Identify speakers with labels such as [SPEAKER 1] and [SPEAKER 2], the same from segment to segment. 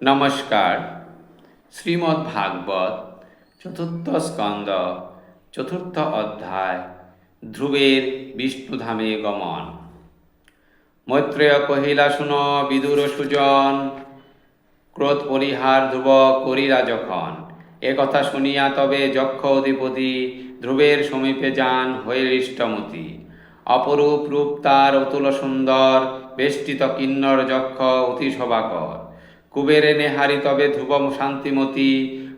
[SPEAKER 1] নমস্কার। শ্রীমদ্ ভাগবত চতুর্থ স্কন্দ চতুর্থ অধ্যায়, ধ্রুবের বিষ্ণুধামে গমন। মৈত্রেয় কহিলা, শুন বিদুর সুজন, ক্রোধ পরিহার ধ্রুব করিলা যখন। এ কথা শুনিয়া তবে যক্ষ অধিপতি ধ্রুবের সমীপে যান হয়ে অপরূপ রূপ তার অতুল সুন্দর বেষ্টিত কিন্নর যক্ষ অতি সভাকর কুবেরে নেহারি তবে ধ্রুবম শান্তিমতী,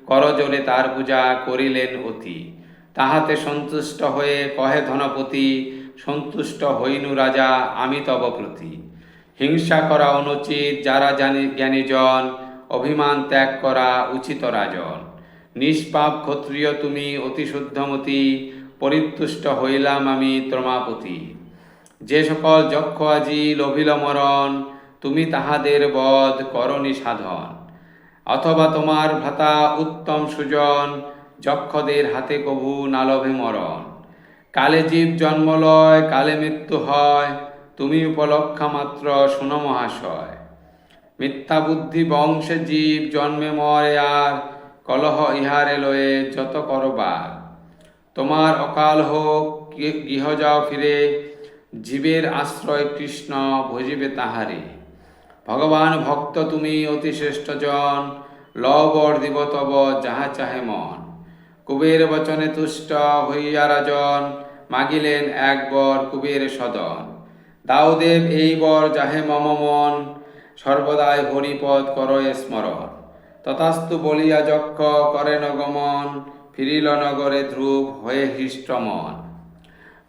[SPEAKER 1] করজলে তার পূজা করিলেন অতি। তাহাতে সন্তুষ্ট হয়ে কহে ধনপতি, সন্তুষ্ট হইনু রাজা, আমি তব প্রতি। হিংসা করা অনুচিত, যারা জানি জ্ঞানীজন, অভিমান ত্যাগ করা উচিত রাজন। নিষ্পাপ ক্ষত্রিয় তুমি অতি শুদ্ধমতী, পরিতুষ্ট হইলাম আমি ত্রমাপতি। যে সকল যক্ষ আজি লভিল মরণ তুমি তাহাদের বধ করণি সাধন। অথবা তোমার ভ্রাতা উত্তম সুজন যক্ষদের হাতে কভু নালভে মরণ। কালে জীব জন্মলয় কালে মৃত্যু হয়, তুমি উপলক্ষা মাত্র শুন মহাশয়। মিথ্যা বুদ্ধি বংশে জীব জন্মে মরে আর কলহ ইহারে লয়ে যত করবার। তোমার অকাল হোক, গৃহ যাও ফিরে, জীবের আশ্রয় কৃষ্ণ ভজিবে তাহারে। ভগবান ভক্ত তুমি অতি শ্রেষ্ঠ জন লবর দিব তব যাহা চাহে মন। কুবের বচনে তুষ্ট হইয়া রাজন, মাগিলেন এক বর কুবের সদন। দাউদেব এই বর যাহে মম মন, সর্বদাই হরিপদ করয়ে স্মরণ। তথাস্তু বলিয়া যক্ষ করেন গমন ফিরিল নগরে ধ্রুব হয়ে হৃষ্টমন।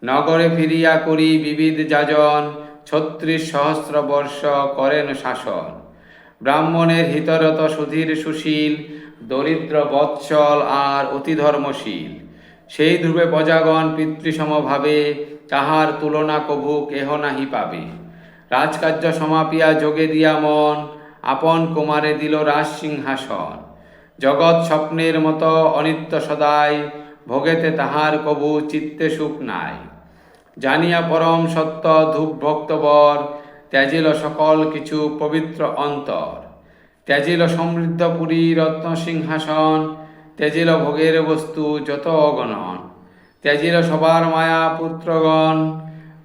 [SPEAKER 1] নগরে ফিরিয়া করি বিবিধ যাজন ছত্রিশ সহস্র বর্ষ করেন শাসন। ব্রাহ্মণের হিতরত সুধীর সুশীল, দরিদ্র বৎসল আর অতি ধর্মশীল সেই ধ্রুবে প্রজাগণ পিতৃসমভাবে তাহার তুলনা কভু কেহ নাহি পাবে। রাজকার্য সমাপিয়া যোগে দিয়া মন, আপন কুমারে দিল রাজ সিংহাসন। জগৎ স্বপ্নের মতো অনিত্য সদাই, ভোগেতে তাহার কবু চিত্তে সুখ নাই। জানিয়া পরম সত্য ধূপ ভক্তবর, ত্যাজিল সকল কিছু পবিত্র অন্তর। ত্যাজিল সমৃদ্ধ পুরী রত্ন সিংহাসন, ত্যাজিল ভোগের বস্তু যত অগণন ত্যাজিল সবার মায়া পুত্রগণ,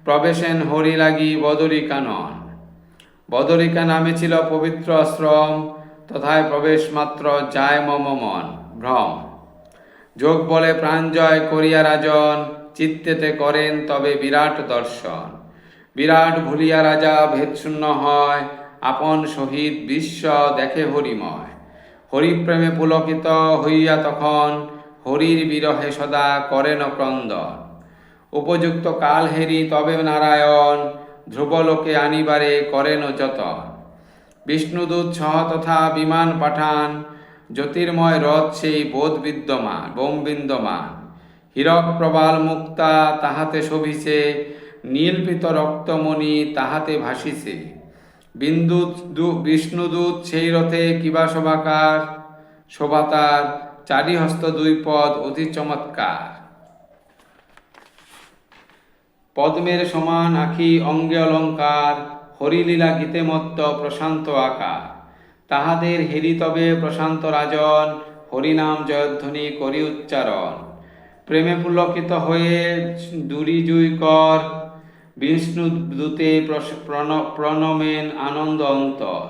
[SPEAKER 1] প্রবেশেন হরি লাগি বদরি কানন বদরিকা নামে ছিল পবিত্র আশ্রম, তথায় প্রবেশ মাত্র যায় মম মন, ভ্রম। যোগ বলে প্রাঞ্জয় করিয়া রাজন চিত্তেতে করেন তবে বিরাট দর্শন। বিরাট ভুলিয়া রাজা ভেদশূন্য হয়, আপন সহিত বিশ্ব দেখে হরিময়। হরিপ্রেমে পুলকিত হইয়া তখন হরির বিরহে সদা করেন ক্রন্দন। উপযুক্ত কাল হেরি তবে নারায়ণ, ধ্রুবলোকে আনিবারে করেন যতন। বিষ্ণুদূত সহ তথা বিমান পাঠান, জ্যোতির্ময় রথ সেই বোধ বিদ্যমান, বোম বিন্দমান হীরক প্রবাল মুক্তা তাহাতে শোভিছে, নীলপিত রক্তমণি তাহাতে ভাসিছে। বিন্দু বিষ্ণুদূত সেই রথে কিবা শোভাকার শোভাতার চারি হস্ত দুই পদ অতি চমৎকার। পদ্মের সমান আখি অঙ্গে অলঙ্কার, হরিলীলা গীতে মত্ত প্রশান্ত আকার। তাহাদের হেরি তবে প্রশান্ত রাজন, হরিনাম জয়ধ্বনি করি উচ্চারণ। প্রেমে পুলকিত হয়ে দুরি জুই কর, বিষ্ণু দূতে প্রণমেন আনন্দ অন্তর।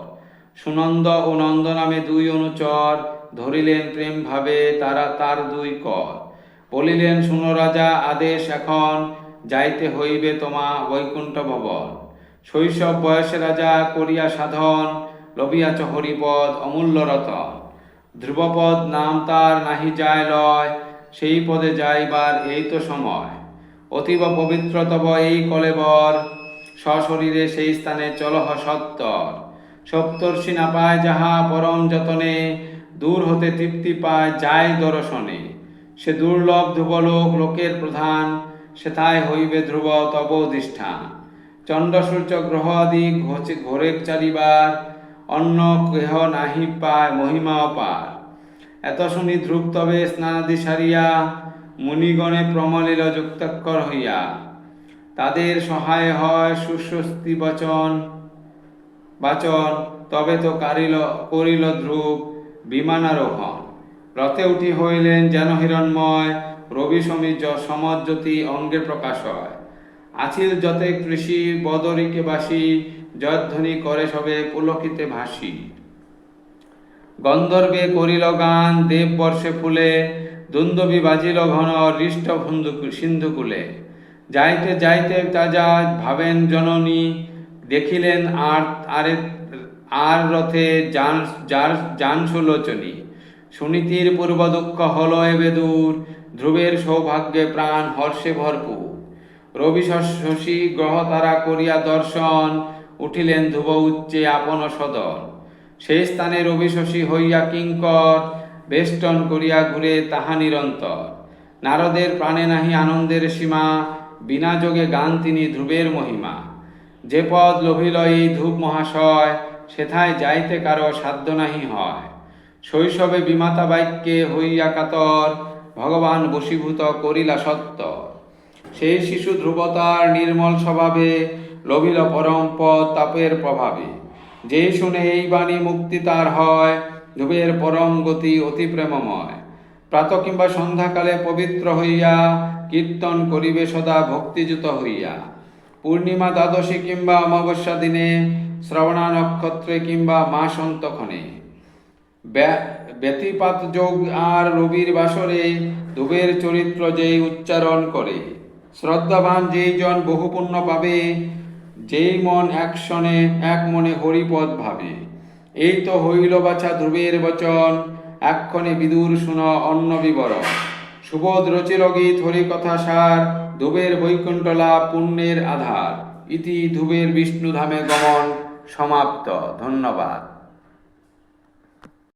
[SPEAKER 1] সুনন্দ ও নন্দ নামে দুই অনুচর, ধরিলেন প্রেম ভাবে তারা তার দুই কর। বলিলেন, শুনো রাজা, আদেশ এখন, যাইতে হইবে তোমা বৈকুণ্ঠ ভবন। শৈশব বয়সে রাজা করিয়া সাধন লবিয়াচ হরিপদ অমূল্য রতন। ধ্রুবপদ নাম তার নাহি যায় লয় সেই পদে যাইবার এই তো সময়। অতীব পবিত্র তব এই কলেবর। সশরীরে সেই স্থানে চলহ সত্তর। সপ্তর্ষি না পায় যাহা পরম যতনে, দূর হতে তৃপ্তি পায় যায় দর্শনে। সে দুর্লভ ধ্রুবলোক লোকের প্রধান সে সেথায় হইবে ধ্রুব তব অধিষ্ঠান। চন্দ্র সূর্য গ্রহ আদি ঘোরে চারিবার অন্য কেহ নাহি পায় মহিমা অপার। এত শুনি ধ্রুব তবে স্নানাদি সারিয়া মুনিগণে প্রমলিল যুক্তাক্ষর হইয়া। তাদের সহায় হয় সুস্বস্তি বচন। বাচন, তবে তো কারিল, করিল ধ্রুব বিমানারোহণ। রথে উঠি হইলেন যেন হিরণময়, রবি সমী সমাজ্যোতি অঙ্গে প্রকাশ হয়। আছিল যতে কৃষি বদরিকে বাসি জয়ধ্বনি করে সবে পুলকিতে ভাসি। গন্ধর্বে করিল গান, দেব বর্ষে ফুলে, দুন্দবি বাজিল ঘন হৃষ্ট সিন্ধুকুলে যাইতে যাইতে তাজা ভাবেন জননী, দেখিলেন আর আরে আর রথে যান যার যান সুলোচনী সুনীতির পূর্ব দুঃখ হল এবে দূর, ধ্রুবের সৌভাগ্যে প্রাণ হর্ষে ভরপুর। রবি শশী গ্রহ তারা করিয়া দর্শন, উঠিলেন ধ্রুব উচ্চে আপন সদন। সেই স্থানে রবি শশী হইয়া কিঙ্কর বেষ্টন করিয়া ঘুরে তাহা নিরন্তর। নারদের প্রাণে নাহি আনন্দের সীমা, বিনা যোগে গান তিনি ধ্রুবের মহিমা। যে পদ লোভিল এই মহাশয়, সেথায় যাইতে কারও সাধ্য নাহি হয়। শৈশবে বিমাতা বাক্যে হইয়া কাতর, ভগবান বশীভূত করিলা সত্য সেই শিশু ধ্রুবতার নির্মল স্বভাবে লোভিল পরম পদ তাপের প্রভাবে। যেই শুনে এই বাণী মুক্তি তার হয় ধ্রুবের পরম গতি অতি প্রেমময়। প্রাত কিংবা সন্ধ্যাকালে পবিত্র হইয়া কীর্তন করিবে সদা ভক্তিযুত হইয়া। পূর্ণিমা দ্বাদশী কিংবা অমাবস্যা দিনে, শ্রবণা নক্ষত্রে কিংবা মাস অন্তক্ষণে। ব্যা- ব্যতিপাত যোগ আর রবির বাসরে ধুবের চরিত্র যেই উচ্চারণ করে। শ্রদ্ধাবান যেই জন বহু পাবে যেই মন এক শনে এক মনে হরিপদ ভাবে, এই তো হইল বাছা ধ্রুবের বচন। এক্ষণে বিদুর শুন অন্ন বিবরণ। সুবোধ রচিল গীত হরি কথা সার ধুবের বৈকুণ্ঠ লাভ, পুণ্যের আধার। ইতি ধুবের বিষ্ণুধামে গমন। সমাপ্ত। ধন্যবাদ।